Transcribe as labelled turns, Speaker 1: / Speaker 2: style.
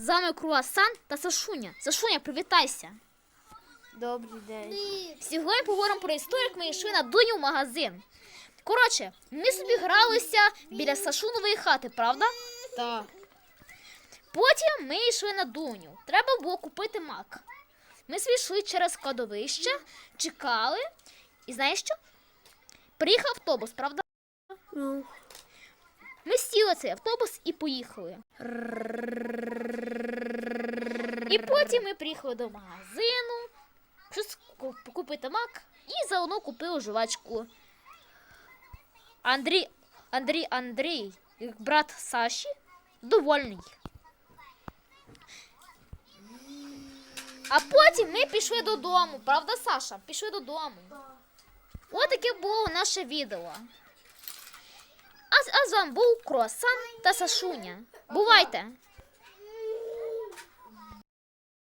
Speaker 1: З вами Круасан та Сашуня. Сашуня, привітайся.
Speaker 2: Добрий день.
Speaker 1: Сьогодні поговоримо про історію, як ми йшли на Дуню в магазин. Коротше, ми собі гралися біля Сашунової хати, правда?
Speaker 2: Так.
Speaker 1: Потім ми йшли на Дуню. Треба було купити мак. Ми собі йшли через кладовище, чекали. І знаєш що? Приїхав автобус, правда?
Speaker 2: Ну,
Speaker 1: Ми сіли в цей автобус і поїхали. І потім ми приїхали до магазину, щось купити мак і заодно купили жувачку. Андрій, Андрій, Андрій, брат Саші, довольний. А потім ми пішли додому, правда, Саша? Пішли додому. Ось таке було наше відео. А, а з вами був Круасан та Сашуня. Бувайте!